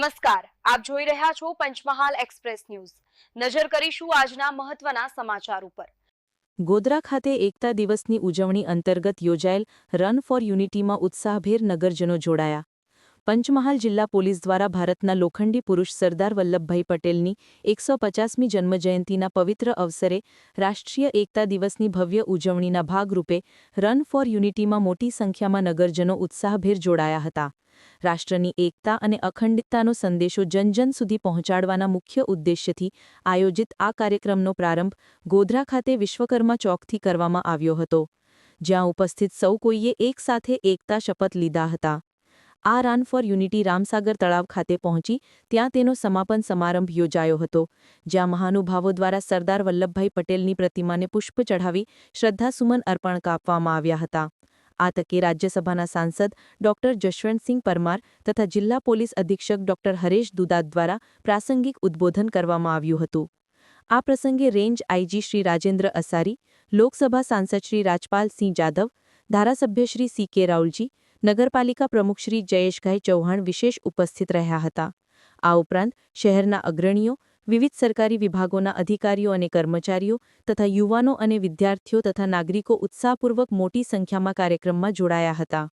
નમસ્કાર, આપ જોઈ રહ્યા છો પંચમહાલ એક્સપ્રેસ ન્યૂઝ. નજર કરીશું આજના મહત્વના સમાચાર ઉપર. ગોધરા ખાતે એકતા દિવસની ઉજવણી અંતર્ગત યોજાયેલ રન ફોર યુનિટીમાં ઉત્સાહભેર નગરજનો જોડાયા. પંચમહાલ જિલ્લા પોલીસ દ્વારા ભારતના લોખંડી પુરુષ સરદાર વલ્લભભાઈ પટેલની એકસો પચાસમી જન્મજયંતિના પવિત્ર અવસરે રાષ્ટ્રીય એકતા દિવસની ભવ્ય ઉજવણીના ભાગરૂપે રન ફોર યુનિટીમાં મોટી સંખ્યામાં નગરજનો ઉત્સાહભેર જોડાયા હતા. રાષ્ટ્રની એકતા અને અખંડિતતાનો સંદેશો જનજન સુધી પહોંચાડવાના મુખ્ય ઉદ્દેશ્યથી આયોજિત આ કાર્યક્રમનો પ્રારંભ ગોધરા ખાતે વિશ્વકર્મા ચોકથી કરવામાં આવ્યો હતો, જ્યાં ઉપસ્થિત સૌ કોઈએ એકસાથે એકતા શપથ લીધા હતા. આ રન ફોર યુનિટી રામસાગર તળાવ ખાતે પહોંચી ત્યાં તેનો સમાપન સમારંભ યોજાયો હતો, જ્યાં મહાનુભાવો દ્વારા સરદાર વલ્લભભાઈ પટેલની પ્રતિમાને પુષ્પ ચઢાવી શ્રદ્ધાસુમન અર્પણ કાપવામાં આવ્યા હતા. આ તકે રાજ્યસભાના સાંસદ ડોક્ટર જશવંતસિંહ પરમાર તથા જિલ્લા પોલીસ અધિક્ષક ડોક્ટર હરેશ દુદાત દ્વારા પ્રાસંગિક ઉદ્બોધન કરવામાં આવ્યું હતું. આ પ્રસંગે રેન્જ આઈજી શ્રી રાજેન્દ્ર અસારી, લોકસભા સાંસદ શ્રી રાજપાલસિંહ જાધવ, ધારાસભ્ય શ્રી સી કે રાઉલજી નગરપાલિકા પ્રમુખ શ્રી જયેશભાઈ ચૌહાણ વિશેષ ઉપસ્થિત રહ્યા હતા. આ ઉપરાંત શહેરના અગ્રણીઓ, વિવિધ સરકારી વિભાગોના અધિકારીઓ અને કર્મચારીઓ તથા યુવાનો અને વિદ્યાર્થીઓ તથા નાગરિકો ઉત્સાહપૂર્વક મોટી સંખ્યામાં કાર્યક્રમમાં જોડાયા હતા.